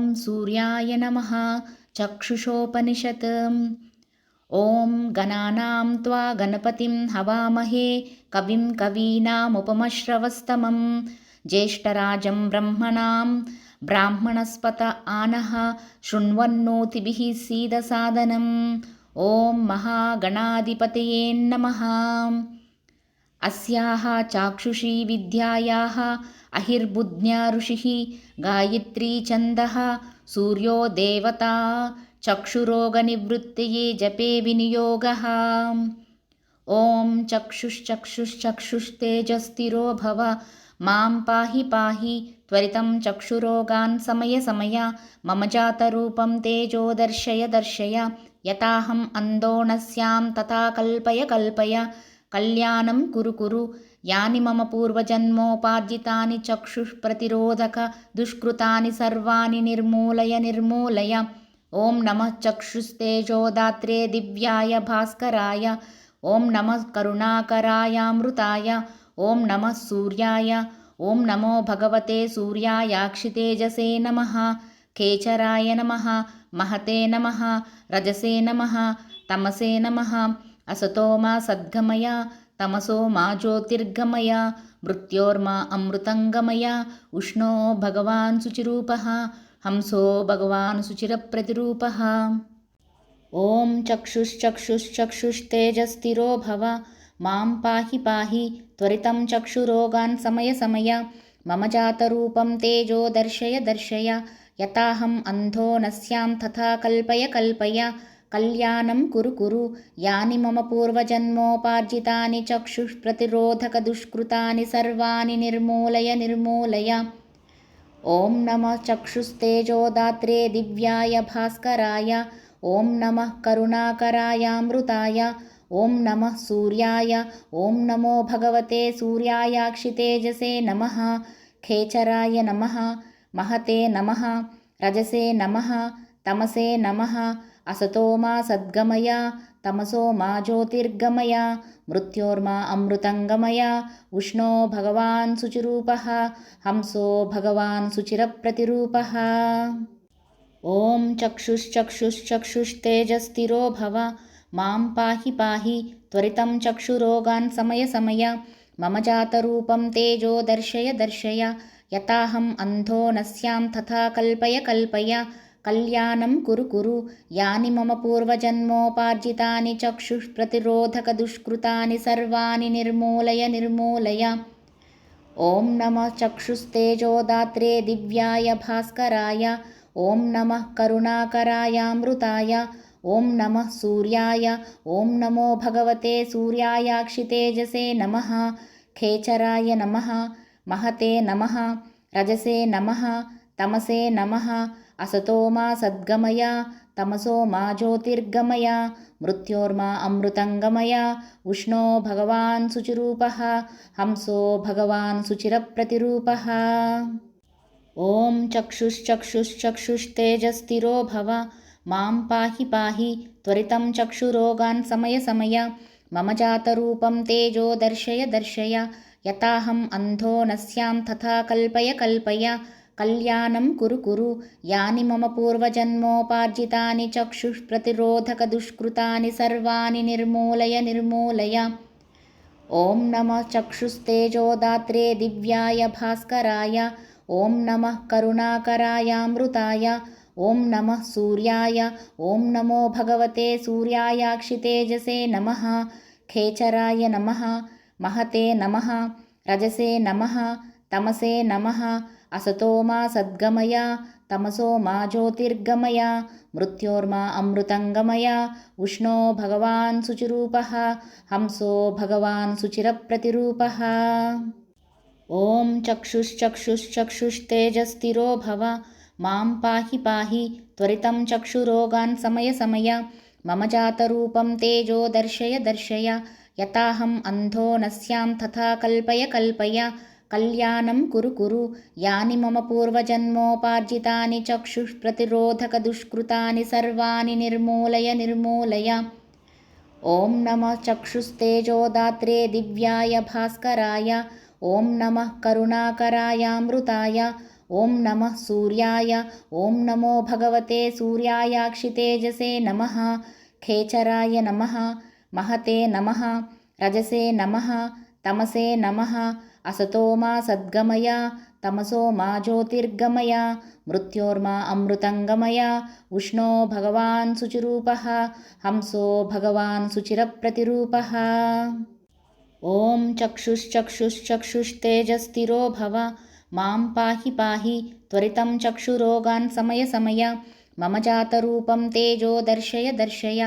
ॐ सूर्याय नमः। चक्षुषोपनिषत्। ॐ गणानां त्वा गणपतिं हवामहे। कविं कवीनामुपमश्रवस्तमं ज्येष्ठराजं ब्रह्मणां ब्राह्मणस्पत आनः। शृण्वन्नोतिभिः सीदसादनम्। ॐ महागणाधिपतये नमः अस्याः चाक्षुषी विद्यायाः अहिर्बुद्ध्या ऋषिः गायत्री छन्दः सूर्यो देवता चक्षुरोगनिवृत्तये जपे विनियोगः। ॐ चक्षुश्चक्षुश्चक्षुस्तेजस्थिरो भव मां पाहि पाहि त्वरितं चक्षुरोगान् समय समय मम जातरूपं तेजो दर्शय दर्शय यताहम् अन्धो न स्यां तथा कल्पय कल्पय కళ్యాణం కురు కురు. యాని మమ పూర్వజన్మోపార్జితాని చక్షుష్ప్రతిరోధక దుష్కృతాని సర్వాణి నిర్మూలయ నిర్మూలయ. ఓం నమ చక్షుస్తేజోదాత్రే దివ్యాయ భాస్కరాయ. ఓం నమ కరుణాకరాయామృతాయ ఓం నమ సూర్యాయ. ఓం నమో భగవతే సూర్యాయాక్షితేజసే నమ. కేచరాయ నమ. మహతే నమ. రజసే నమ. తమసే నమ. असतो मा सद्गमय तमसो मा ज्योतिर्गमय मृत्योर्मा अमृतङ्गमय उष्णो भगवान् शुचिरूपः हंसो भगवान् शुचिरप्रतिरूपः। ॐ चक्षुश्चक्षुश्चक्षुस्तेजस्थिरो भव मां पाहि पाहि त्वरितं चक्षुरोगान् समय समय मम जातरूपं तेजो दर्शय दर्शय यताहम् अन्धो न स्यां तथा कल्पय कल्पय कल्याणं कुरु कुरु यानि मम पूर्वजन्मोपार्जितानि चक्षुः प्रतिरोधकदुष्कृतानि सर्वाणि निर्मूलय निर्मूलय ॐ नमः चक्षुस्तेजोदात्रे दिव्याय भास्कराय ॐ नमः करुणाकरायामृताय ॐ नमः सूर्याय ॐ नमो भगवते सूर्यायाक्षितेजसे नमः खेचराय नमः महते नमः रजसे नमः तमसे नमः असतो मा सद्गमय तमसो मा ज्योतिर्गमय मृत्योर्मा अमृतङ्गमय उष्णो भगवान् शुचिरूपः हंसो भगवान् शुचिरप्रतिरूपः। ॐ चक्षुश्चक्षुश्चक्षुस्तेजस्थिरो भव मां पाहि पाहि त्वरितं चक्षुरोगान् समय समय मम जातरूपं तेजो दर्शय दर्शय यताहम् अन्धो न स्यां तथा कल्पय कल्पय कल्याणं कुरु कुरु। यानि मम पूर्वजन्मोपार्जितानि चक्षुः प्रतिरोधकदुष्कृतानि सर्वाणि निर्मूलय निर्मूलय। ॐ नमः चक्षुस्तेजोदात्रे दिव्याय भास्कराय। ॐ नमः करुणाकरायामृताय ॐ नमः सूर्याय। ॐ नमो भगवते सूर्यायाक्षितेजसे नमः। खेचराय नमः। महते नमः। रजसे नमः। तमसे नमः असतो मा सद्गमय तमसो मा ज्योतिर्गमय मृत्योर्मा अमृतङ्गमय उष्णो भगवान् शुचिरूपः हंसो भगवान् शुचिरप्रतिरूपः। ॐ चक्षुश्चक्षुश्चक्षुस्तेजस्थिरो भव मां पाहि पाहि त्वरितं चक्षुरोगान् समय समय मम जातरूपं तेजो दर्शय दर्शय यताहम् अन्धो न स्यां तथा कल्पय कल्पय కళ్యాణం కురు కురు. యాని మమ పూర్వజన్మోపార్జితాని చక్షుష్ప్రతిరోధక దుష్కృతాని సర్వాణి నిర్మూలయ నిర్మూలయ. ఓం నమ చక్షుస్తేజోదాత్రే దివ్యాయ భాస్కరాయ. ఓం నమ కరుణాకరాయామృతాయ ఓం నమ సూర్యాయ. ఓం నమో భగవతే సూర్యాయాక్షితేజసే నమ. ఖేచరాయ నమ. మహతే నమ. రజసే నమ. తమసే నమ. असतो मा सद्गमय तमसो मा ज्योतिर्गमय मृत्योर्मा अमृतङ्गमय उष्णो भगवान् शुचिरूपः हंसो भगवान् शुचिरप्रतिरूपः। ॐ चक्षुश्चक्षुश्चक्षुस्तेजस्थिरो भव मां पाहि पाहि त्वरितं चक्षुरोगान् समय समय मम जातरूपं तेजो दर्शय दर्शय यताहम् अन्धो न स्यां तथा कल्पय कल्पय కళ్యాణం కురు కురు. యాని మమ పూర్వజన్మోపార్జితాని చక్షుష్ప్రతిరోధక దుష్కృతాని సర్వాణి నిర్మూలయ నిర్మూలయ. ఓం నమ చక్షుస్తేజోదాత్రే దివ్యాయ భాస్కరాయ. ఓం నమ కరుణాకరాయామృతాయ ఓం నమ సూర్యాయ. ఓం నమో భగవతే సూర్యాయాక్షితేజసే నమ. ఖేచరాయ నమ. మహతే నమ. రజసే నమ. తమసే నమ. असतो मा सद्गमय तमसो मा ज्योतिर्गमय मृत्योर्मा अमृतङ्गमय उष्णो भगवान् शुचिरूपः हंसो भगवान् शुचिरप्रतिरूपः। ॐ चक्षुश्चक्षुश्चक्षुस्तेजस्थिरो भव मां पाहि पाहि त्वरितं चक्षुरोगान् समय समय मम जातरूपं तेजो दर्शय दर्शय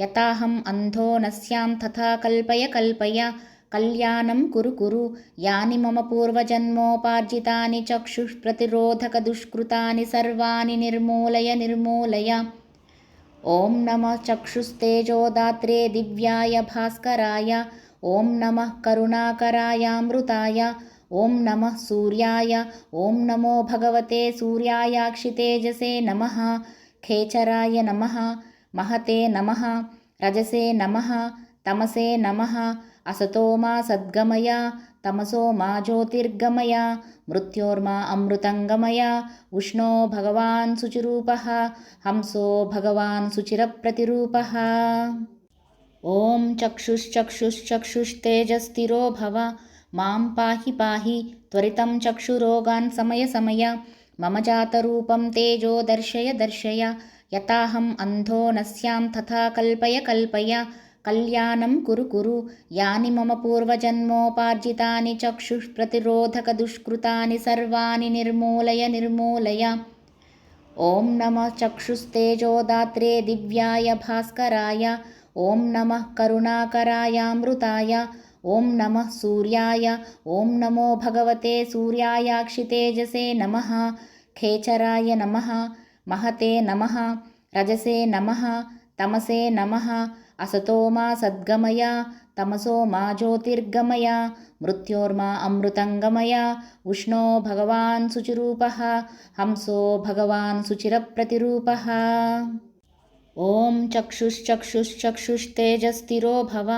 यताहम् अन्धो न स्यां तथा कल्पय कल्पय కళ్యాణం కురు కురు. యాని మమ పూర్వజన్మోపార్జితాని చక్షుష్ప్రతిరోధకదుష్కృతాని సర్వాణి నిర్మూలయ నిర్మూలయ. ఓం నమ చక్షుస్తేజోదాత్రే దివ్యాయ భాస్కరాయ. ఓం నమ కరుణాకరాయామృతాయ ఓం నమ సూర్యాయ. ఓం నమో భగవతే సూర్యాయాక్షితేజసే నమ. ఖేచరాయ నమ. మహతే నమ. రజసే నమ. తమసే నమ. असतो मा सद्गमय तमसो मा ज्योतिर्गमय मृत्योर्मा अमृतङ्गमय उष्णो भगवान् शुचिरूपः हंसो भगवान् शुचिरप्रतिरूपः। ॐ चक्षुश्चक्षुश्चक्षुस्तेजस्थिरो भव मां पाहि पाहि त्वरितं चक्षुरोगान् समय समय मम जातरूपं तेजो दर्शय दर्शय यताहम् अन्धो न स्यां तथा कल्पय कल्पय కళ్యాణం కురు కురు. యాని మమ పూర్వజన్మోపార్జితాని చక్షుష్ప్రతిరోధక దుష్కృతాని సర్వాణి నిర్మూలయ నిర్మూలయ. ఓం నమ చక్షుస్తేజోదాత్రే దివ్యాయ భాస్కరాయ. ఓం నమ కరుణాకరాయామృతాయ ఓం నమ సూర్యాయ. ఓం నమో భగవతే సూర్యాయాక్షితేజసే నమ. ఖేచరాయ నమ. మహతే నమ. రజసే నమ. తమసే నమ. असतो मा सद्गमय तमसो मा ज्योतिर्गमय मृत्योर्मा अमृतङ्गमय उष्णो भगवान् शुचिरूपः हंसो भगवान् शुचिरप्रतिरूपः। ॐ चक्षुश्चक्षुश्चक्षुस्तेजस्थिरो भव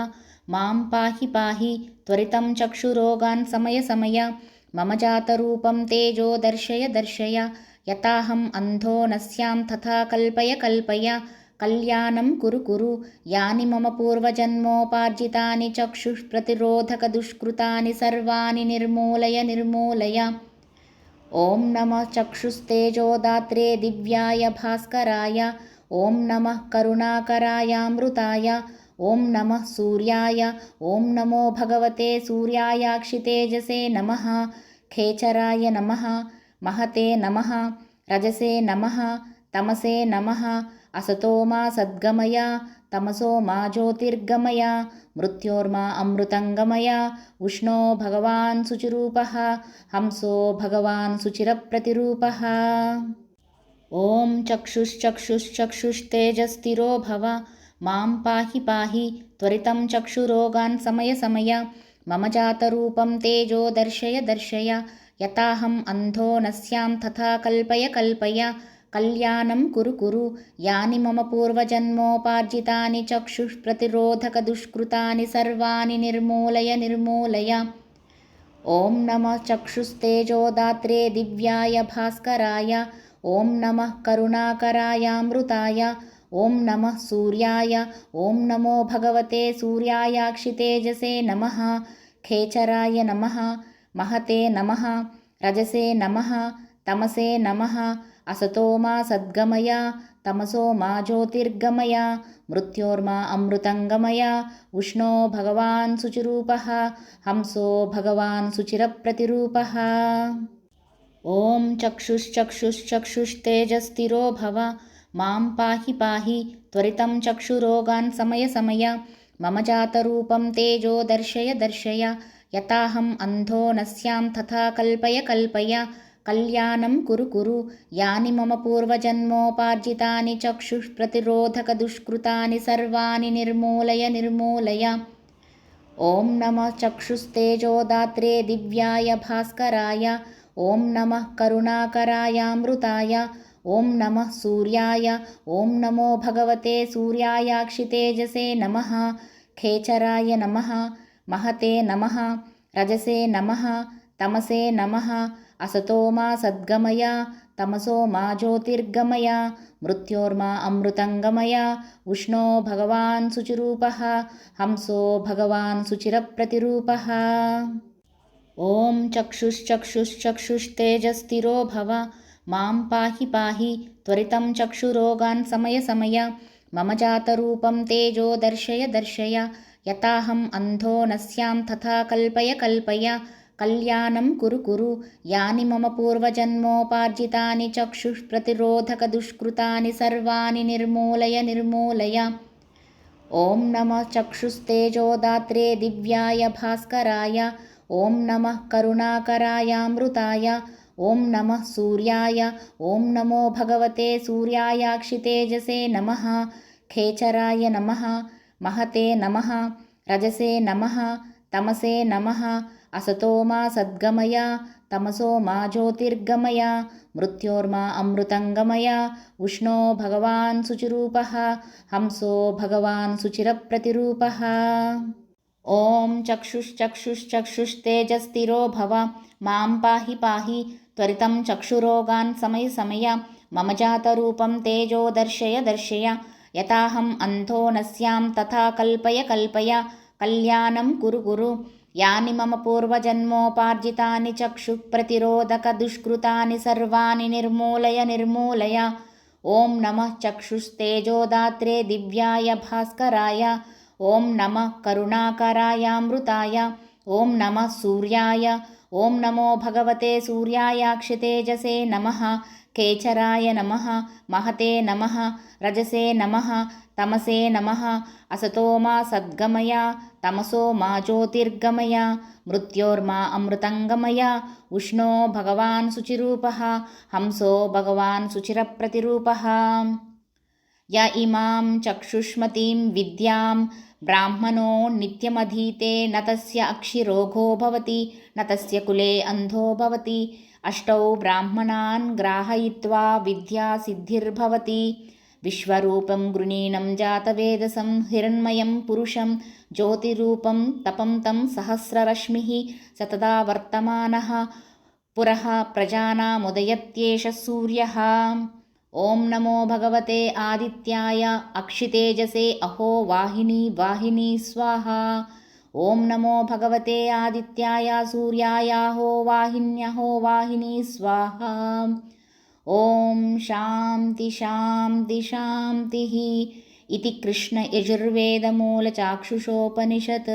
मां पाहि पाहि त्वरितं चक्षुरोगान् समय समय मम जातरूपं तेजो दर्शय दर्शय यताहम् अन्धो न स्यां तथा कल्पय कल्पय కళ్యాణం కురు కురు. యాని మమ పూర్వజన్మోపార్జితాని చక్షుష్ప్రతిరోధక దుష్కృతాని సర్వాణి నిర్మూలయ నిర్మూలయ. ఓం నమ చక్షుస్తేజోదాత్రే దివ్యాయ భాస్కరాయ. ఓం నమ కరుణాకరాయామృతాయ ఓం నమ సూర్యాయ. ఓం నమో భగవతే సూర్యాయాక్షితేజసే నమ. ఖేచరాయ నమ. మహతే నమ. రజసే నమ. తమసే నమ. असतो मा सद्गमय तमसो मा ज्योतिर्गमय मृत्योर्मा अमृतङ्गमय उष्णो भगवान् शुचिरूपः हंसो भगवान् शुचिरप्रतिरूपः। ॐ चक्षुश्चक्षुश्चक्षुस्तेजस्थिरो भव मां पाहि पाहि त्वरितं चक्षुरोगान् समय समय मम जातरूपं तेजो दर्शय दर्शय यताहम् अन्धो न स्यां तथा कल्पय कल्पय कल्याणं कुरु कुरु यानि मम पूर्वजन्मोपार्जितानि चक्षुष्प्रतिरोधकदुष्कृतानि सर्वाणि निर्मूलय निर्मूलय ॐ नमः चक्षुस्तेजोदात्रे दिव्याय भास्कराय ॐ नमः करुणाकरायामृताय ॐ नमः सूर्याय ॐ नमो भगवते सूर्यायाक्षितेजसे नमः खेचराय नमः महते नमः रजसे नमः तमसे नमः असतो मा सद्गमय तमसो मा ज्योतिर्गमय मृत्योर्मा अमृतङ्गमय उष्णो भगवान् शुचिरूपः हंसो भगवान् शुचिरप्रतिरूपः। ॐ चक्षुश्चक्षुश्चक्षुस्तेजस्थिरो भव मां पाहि पाहि त्वरितं चक्षुरोगान् समय समय मम जातरूपं तेजो दर्शय दर्शय यताहम् अन्धो न स्यां तथा कल्पय कल्पय కళ్యాణం కురు కురు. యాని మమ పూర్వజన్మోపార్జితాని చక్షుష్ప్రతిరోధకదుష్కృతాని సర్వాణి నిర్మూలయ నిర్మూలయ. ఓం నమ చక్షుస్తేజోదాత్రే దివ్యాయ భాస్కరాయ. ఓం నమ కరుణాకరాయామృతాయ ఓం నమ సూర్యాయ. ఓం నమో భగవతే సూర్యాయాక్షితేజసే నమ. ఖేచరాయ నమ. మహతే నమ. రజసే నమ. తమసే నమ. असतो मा सद्गमय तमसो मा ज्योतिर्गमय मृत्योर्मा अमृतङ्गमय उष्णो भगवान् शुचिरूपः हंसो भगवान् शुचिरप्रतिरूपः। ॐ चक्षुश्चक्षुश्चक्षुस्तेजस्थिरो भव मां पाहि पाहि त्वरितं चक्षुरोगान् समय समय मम जातरूपं तेजो दर्शय दर्शय यताहम् अन्धो न स्यां तथा कल्पय कल्पय కళ్యాణం కురు కురు. యాని మమ పూర్వజన్మోపార్జితాని చక్షుష్ప్రతిరోధక దుష్కృతాని సర్వాణి నిర్మూలయ నిర్మూలయ. ఓం నమ చక్షుస్తేజోదాత్రే దివ్యాయ భాస్కరాయ. ఓం నమ కరుణాకరాయామృతాయ ఓం నమ సూర్యాయ. ఓం నమో భగవతే సూర్యాయాక్షితేజసే నమ. ఖేచరాయ నమ. మహతే నమ. రజసే నమ. तमसे नमः। असतो मा सद्गमय। तमसो मा ज्योतिर्गमय। मृत्योर्मा अमृतङ्गमय। उष्णो भगवान् शुचिरूपः। हंसो भगवान् शुचिरप्रतिरूपः। ॐ चक्षुश्चक्षुश्चक्षुस्तेजस्थिरो भव। मां पाहि पाहि। त्वरितं चक्षुरोगान् समय समय। मम जातरूपं तेजो दर्शय दर्शय। यताहम् अन्धो न स्यां तथा कल्पय कल्पय కళ్యాణం కురు కురు. యాని మమ పూర్వజన్మోపార్జితాని చక్షుప్రతిరోధక దుష్కృతాని సర్వాణి నిర్మూలయ నిర్మూలయ. ఓం నమ చక్షుస్తేజోదాత్రే దివ్యాయ భాస్కరాయ. ఓం నమ కరుణాకరాయామృతాయ ఓం నమ సూర్యాయ. ఓం నమో భగవతే సూర్యాయాక్షితేజసే నమ. తేచరాయ నమ మహతే నమ రజసే నమ తమసే నమ అసతో మా సద్గమయ తమసో మా జ్యోతిర్గమయ మృత్యోర్మా అమృతంగమయ ఉష్ణో భగవాన్ శుచిరూప హంసో భగవాన్ శుచిరప్రతిరూప య ఇమాం చక్షుష్మతీం విద్యాం బ్రాహ్మణో నిత్యమధీతే నతస్య అక్షిరోగో భవతి నతస్య కులే అంధో భవతి अष्टौ ब्राह्मणान् ग्राहयित्वा विद्यासिद्धिर्भवति। विश्वरूपं गृणीनं जातवेदसं हिरण्मयं पुरुषं ज्योतिरूपं तपं तं सहस्ररश्मिः सतदा वर्तमानः पुरः प्रजानामुदयत्येष सूर्यः। ॐ नमो भगवते आदित्याय अक्षितेजसे अहो वाहिनी वाहिनी स्वाहा ॐ नमो भगवते आदित्याय सूर्यायाहो वाहिन्यहो वाहिनी स्वाहा। ॐ शान्ति शान्ति शान्तिः इति कृष्णयजुर्वेदमूलचाक्षुषोपनिषत्